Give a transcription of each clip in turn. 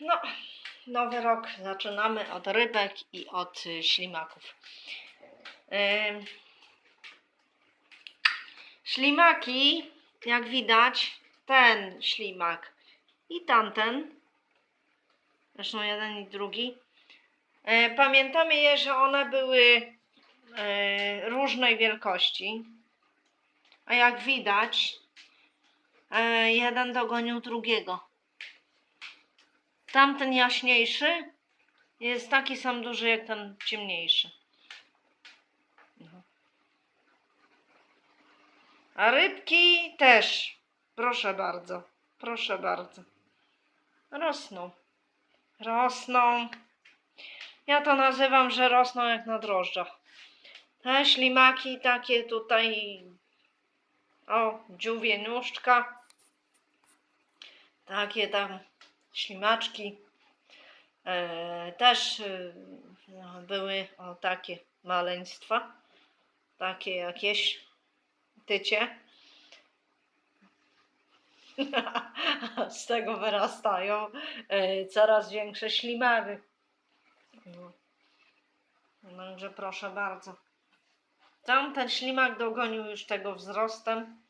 No, nowy rok zaczynamy od rybek i od y, ślimaków. Ślimaki, jak widać, ten ślimak i tamten, zresztą jeden i drugi. E, Pamiętamy je, że one były e, różnej wielkości. A jak widać, e, jeden dogonił drugiego. Tamten jaśniejszy jest taki sam duży jak ten ciemniejszy. No. A rybki też. Proszę bardzo. Proszę bardzo. Rosną. Rosną. Ja to nazywam, że rosną jak na drożdżach. Te ślimaki takie tutaj. O, dziówie nóżdżka. Takie tam ślimaczki. E, też e, no, były o takie maleństwa. Takie jakieś tycie. Z tego wyrastają e, coraz większe ślimary. No. Także proszę bardzo. Tamten ślimak dogonił już tego wzrostem.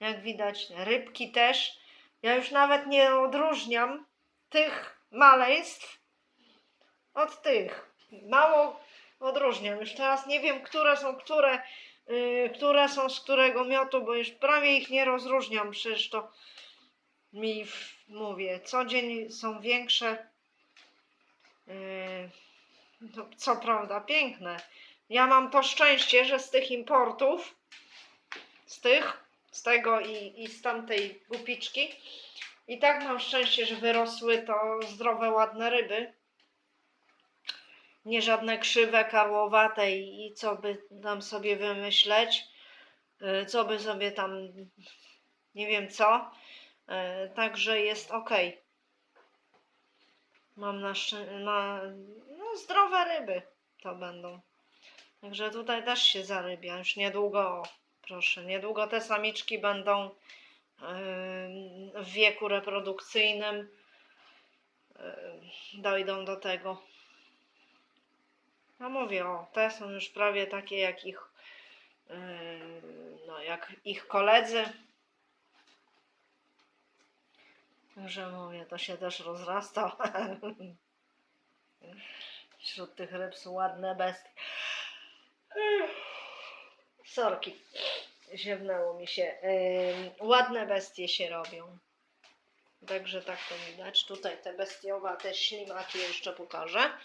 Jak widać, rybki też. Ja już nawet nie odróżniam tych maleństw od tych. Mało odróżniam. Już teraz nie wiem, które są które, yy, które są z którego miotu, bo już prawie ich nie rozróżniam. Przecież to mi w- mówię, co dzień są większe. Yy, no, co prawda piękne. Ja mam to szczęście, że z tych importów, z tych, z tego i, i z tamtej gupiczki, i tak mam szczęście, że wyrosły to zdrowe, ładne ryby. Nie żadne krzywe, karłowate i, i co by tam sobie wymyśleć, y, co by sobie tam, nie wiem co. Y, Także jest ok. Mam na, na no, zdrowe ryby to będą. Także tutaj też się zarybia. Już niedługo, proszę, niedługo te samiczki będą w wieku reprodukcyjnym. Ym, Dojdą do tego. No mówię, o, te są już prawie takie jak ich, no, jak ich koledzy. Także mówię, to się też rozrasta. Wśród tych ryb są ładne bestie. Sorki, ziewnęło mi się. Ym, ładne bestie się robią. Także tak to widać. Tutaj te bestiowate ślimaki jeszcze pokażę.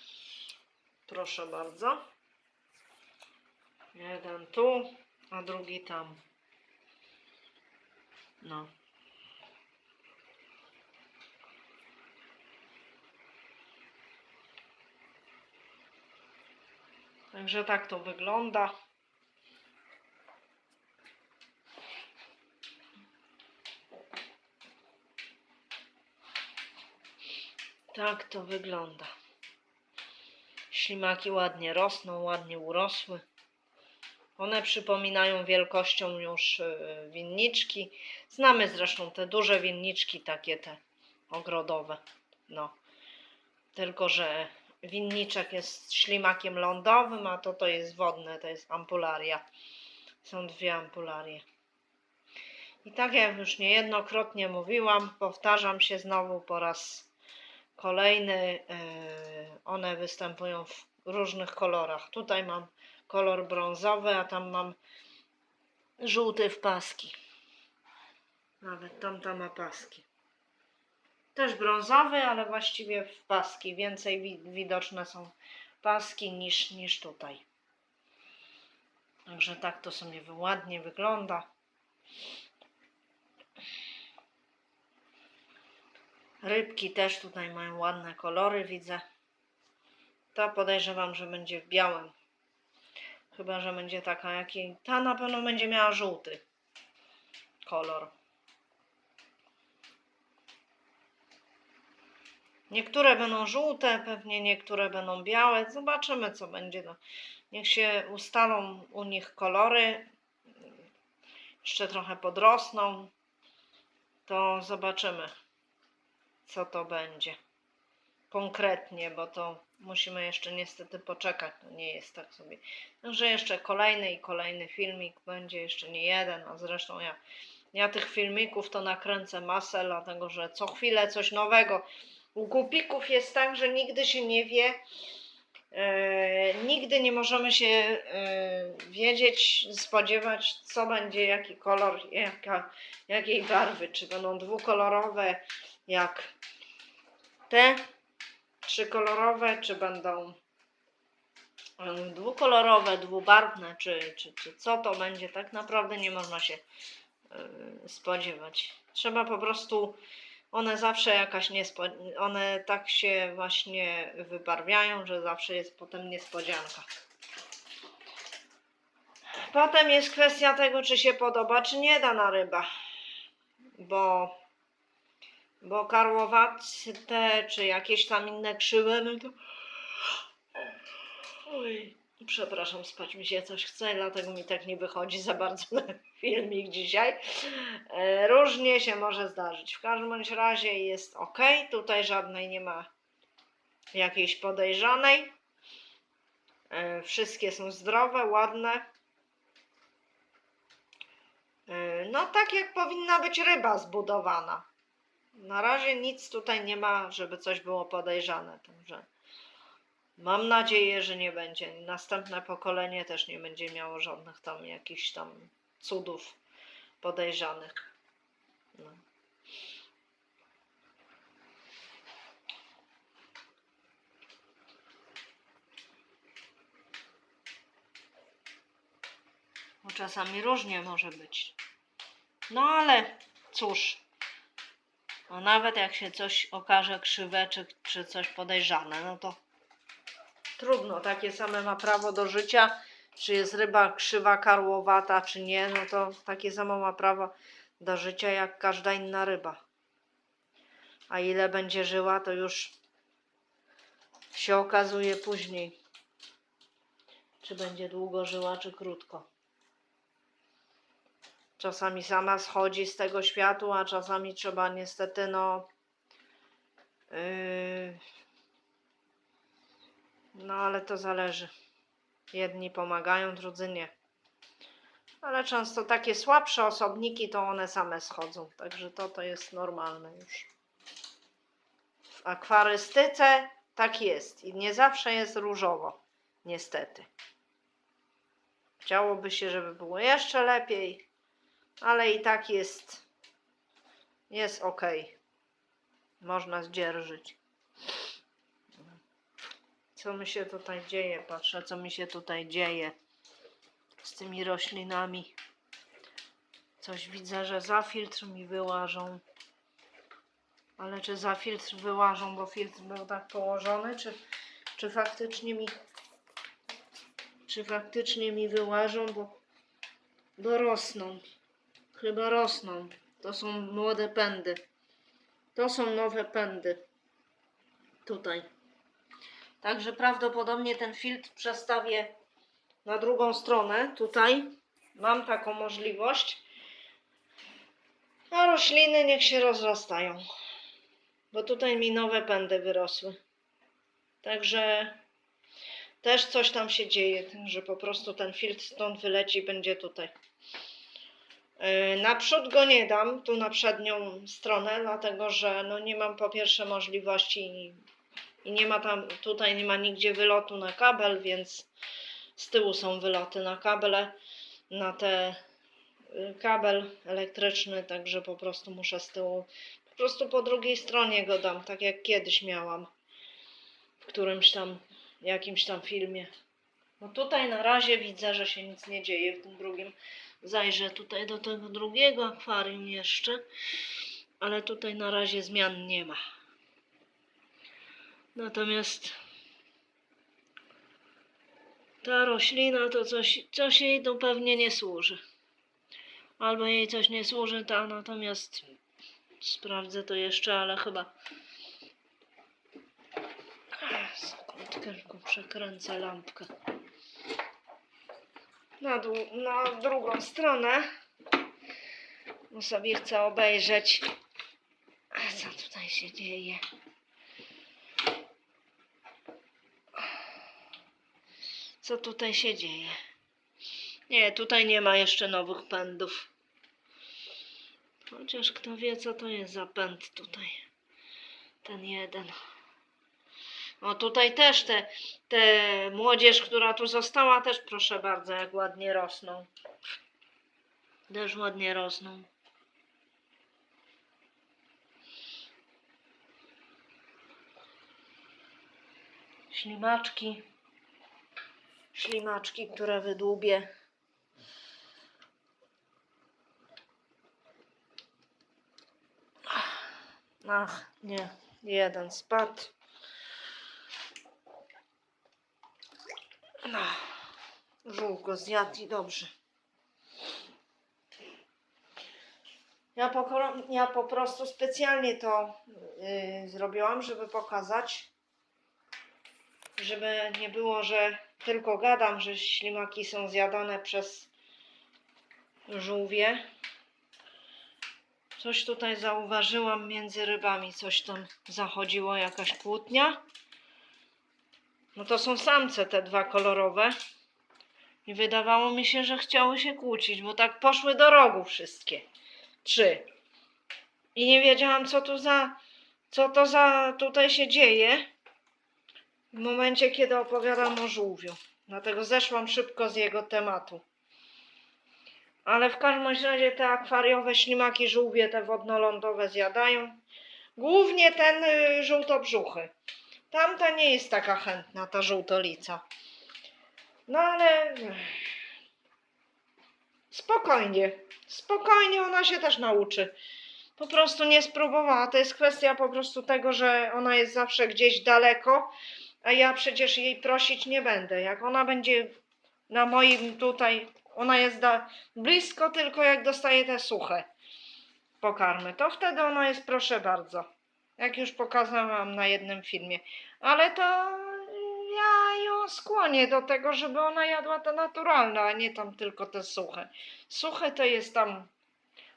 Proszę bardzo. Jeden tu, a drugi tam. No. Także tak to wygląda. Tak to wygląda. Ślimaki ładnie rosną, ładnie urosły. One przypominają wielkością już y, winniczki. Znamy zresztą te duże winniczki, takie te ogrodowe. No. Tylko, że winniczek jest ślimakiem lądowym, a to to jest wodne, to jest ampularia. Są dwie ampularie. I tak jak już niejednokrotnie mówiłam, powtarzam się znowu po raz kolejny. e, One występują w różnych kolorach. Tutaj mam kolor brązowy, a tam mam żółty w paski. Nawet tamta ma paski. Też brązowy, ale właściwie w paski. Więcej wi- widoczne są paski niż, niż tutaj. Także tak to sobie ładnie wygląda. Rybki też tutaj mają ładne kolory, widzę. Ta podejrzewam, że będzie w białym. Chyba, że będzie taka jak i... Ta na pewno będzie miała żółty kolor. Niektóre będą żółte, pewnie niektóre będą białe. Zobaczymy, co będzie. No, niech się ustalą u nich kolory. Jeszcze trochę podrosną. To zobaczymy. Co to będzie. Konkretnie, bo to musimy jeszcze niestety poczekać. To nie jest tak sobie. Także jeszcze kolejny i kolejny filmik będzie, jeszcze nie jeden, a zresztą ja, ja tych filmików to nakręcę masę, dlatego że co chwilę coś nowego. U głupików jest tak, że nigdy się nie wie, e, nigdy nie możemy się e, wiedzieć, spodziewać, co będzie, jaki kolor, jaka, jakiej barwy. Czy będą dwukolorowe, jak te trzykolorowe, czy będą dwukolorowe, dwubarwne, czy, czy, czy co to będzie, tak naprawdę nie można się spodziewać. Trzeba po prostu, one zawsze jakaś niespo, one tak się właśnie wybarwiają, że zawsze jest potem niespodzianka. Potem jest kwestia tego, czy się podoba, czy nie dana ryba. Bo, bo karłowate, czy jakieś tam inne krzywe, no to Oj, przepraszam, spać mi się coś chce, dlatego mi tak nie wychodzi za bardzo na filmik dzisiaj. E, Różnie się może zdarzyć. W każdym bądź razie jest ok. Tutaj żadnej nie ma jakiejś podejrzanej. E, Wszystkie są zdrowe, ładne. E, No, tak jak powinna być ryba zbudowana. Na razie nic tutaj nie ma, żeby coś było podejrzane. Także. Mam nadzieję, że nie będzie. Następne pokolenie też nie będzie miało żadnych tam jakichś tam cudów podejrzanych. No. Czasami różnie może być. No ale cóż. No nawet jak się coś okaże krzywe czy, czy coś podejrzane, no to trudno, takie same ma prawo do życia, czy jest ryba krzywa, karłowata, czy nie, no to takie samo ma prawo do życia jak każda inna ryba. A ile będzie żyła, to już się okazuje później. Czy będzie długo żyła, czy krótko. Czasami sama schodzi z tego światu, a czasami trzeba niestety, no. Yy, no ale to zależy. Jedni pomagają, drudzy nie. Ale często takie słabsze osobniki to one same schodzą. Także to to jest normalne już. W akwarystyce tak jest. I nie zawsze jest różowo. Niestety. Chciałoby się, żeby było jeszcze lepiej. Ale i tak jest. Jest ok. Można zdzierżyć co mi się tutaj dzieje. Patrzę, co mi się tutaj dzieje z tymi roślinami. Coś widzę, że za filtr mi wyłażą. Ale czy za filtr wyłażą, bo filtr był tak położony, czy, czy faktycznie mi czy faktycznie mi wyłażą, bo, bo rosną. Chyba rosną. To są młode pędy. To są nowe pędy. Tutaj. Także prawdopodobnie ten filtr przestawię na drugą stronę. Tutaj mam taką możliwość. A rośliny niech się rozrastają. Bo tutaj mi nowe pędy wyrosły. Także też coś tam się dzieje, że po prostu ten filtr stąd wyleci i będzie tutaj. Yy, Naprzód go nie dam, tu na przednią stronę, dlatego że no nie mam po pierwsze możliwości i nie ma tam, tutaj nie ma nigdzie wylotu na kabel, więc z tyłu są wyloty na kable, na te y, kabel elektryczny, także po prostu muszę z tyłu, po prostu po drugiej stronie go dam, tak jak kiedyś miałam w którymś tam, jakimś tam filmie. No tutaj na razie widzę, że się nic nie dzieje w tym drugim. Zajrzę tutaj do tego drugiego akwarium jeszcze, ale tutaj na razie zmian nie ma. Natomiast ta roślina to coś, coś jej tu pewnie nie służy. Albo jej coś nie służy, ta natomiast sprawdzę to jeszcze, ale chyba sekundkę, tylko przekręcę lampkę. Na, dłu- na drugą stronę bo sobie chcę obejrzeć co tutaj się dzieje? Co tutaj się dzieje? Nie, tutaj nie ma jeszcze nowych pędów. Chociaż kto wie, co to jest za pęd tutaj. Ten jeden. O, tutaj też te, te młodzież, która tu została, też proszę bardzo, jak ładnie rosną. Też ładnie rosną. Ślimaczki. Ślimaczki, które wydłubię. Ach, nie. Jeden spadł. No. Żółk go zjadł i dobrze. Ja po, ja po prostu specjalnie to yy, zrobiłam, żeby pokazać, żeby nie było, że tylko gadam, że ślimaki są zjadane przez żółwie. Coś tutaj zauważyłam między rybami, coś tam zachodziło, jakaś kłótnia. No to są samce te dwa kolorowe. I wydawało mi się, że chciały się kłócić, bo tak poszły do rogu wszystkie. Trzy. I nie wiedziałam, co tu za, co to za tutaj się dzieje. W momencie, kiedy opowiadam o żółwiu. Dlatego zeszłam szybko z jego tematu. Ale w każdym razie te akwariowe ślimaki żółwie, te wodnoloądowe zjadają. Głównie ten y, żółtobrzuchy. Tamta nie jest taka chętna, ta żółtolica. No ale spokojnie, spokojnie ona się też nauczy. Po prostu nie spróbowała. To jest kwestia po prostu tego, że ona jest zawsze gdzieś daleko, a ja przecież jej prosić nie będę. Jak ona będzie na moim tutaj, ona jest da, blisko, tylko jak dostaje te suche pokarmy, to wtedy ona jest proszę bardzo. Jak już pokazałam na jednym filmie. Ale to ja ją skłonię do tego, żeby ona jadła te naturalne, a nie tam tylko te suche. Suche to jest tam,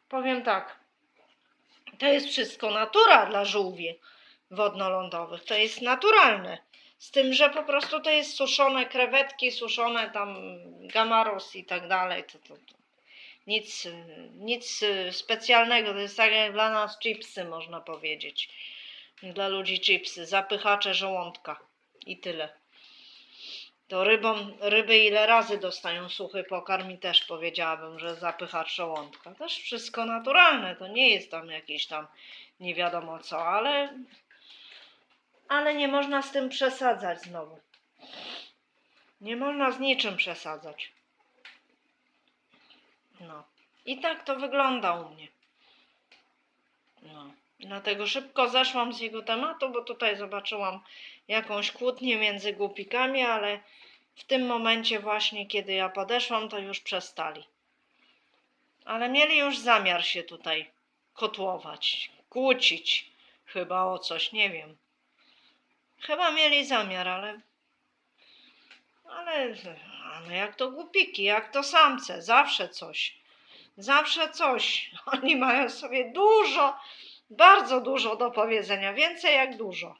powiem tak, to jest wszystko natura dla żółwi wodnoloądowych. To jest naturalne. Z tym, że po prostu to jest suszone krewetki, suszone tam gamaros i tak dalej. To, to, to. Nic, nic specjalnego. To jest tak jak dla nas chipsy, można powiedzieć. Dla ludzi chipsy, zapychacze żołądka i tyle. To rybom, ryby ile razy dostają suchy pokarm i też powiedziałabym, że zapychacz żołądka. Też wszystko naturalne, to nie jest tam jakieś tam nie wiadomo co, ale, ale nie można z tym przesadzać znowu. Nie można z niczym przesadzać. No. I tak to wygląda u mnie. No. Dlatego szybko zeszłam z jego tematu, bo tutaj zobaczyłam jakąś kłótnię między głupikami, ale w tym momencie właśnie, kiedy ja podeszłam, to już przestali. Ale mieli już zamiar się tutaj kotłować, kłócić chyba o coś, nie wiem. Chyba mieli zamiar, ale ale, ale jak to głupiki, jak to samce, zawsze coś. Zawsze coś. Oni mają sobie dużo, bardzo dużo do powiedzenia, więcej jak dużo.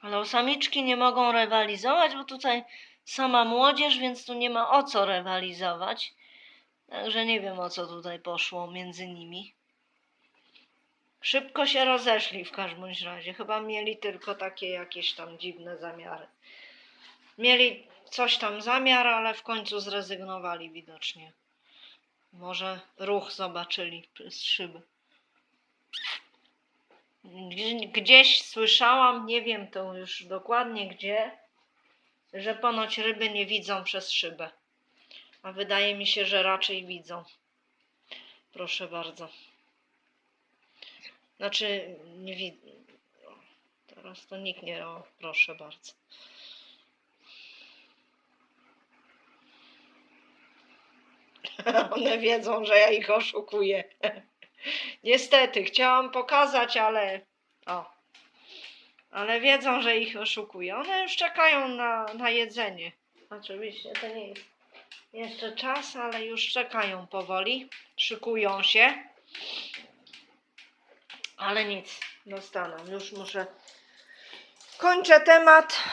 Ale samiczki nie mogą rywalizować, bo tutaj sama młodzież, więc tu nie ma o co rywalizować. Także nie wiem o co tutaj poszło między nimi. Szybko się rozeszli w każdym razie. Chyba mieli tylko takie jakieś tam dziwne zamiary. Mieli coś tam zamiar, ale w końcu zrezygnowali widocznie. Może ruch zobaczyli przez szyby. Gdzie- Gdzieś słyszałam, nie wiem to już dokładnie gdzie, że ponoć ryby nie widzą przez szybę. A wydaje mi się, że raczej widzą. Proszę bardzo. Znaczy, nie widzę. Teraz to nikt nie. O, proszę bardzo. One wiedzą, że ja ich oszukuję. Niestety, chciałam pokazać, ale. O. Ale wiedzą, że ich oszukuję. One już czekają na, na jedzenie. Oczywiście to nie jest Jeszcze czas, ale już czekają powoli. Szykują się. Ale nic, dostaną. Już muszę. Kończę temat.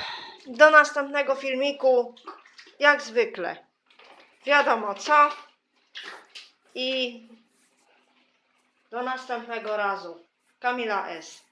Do następnego filmiku. Jak zwykle. Wiadomo co. I do następnego razu. Kamila S.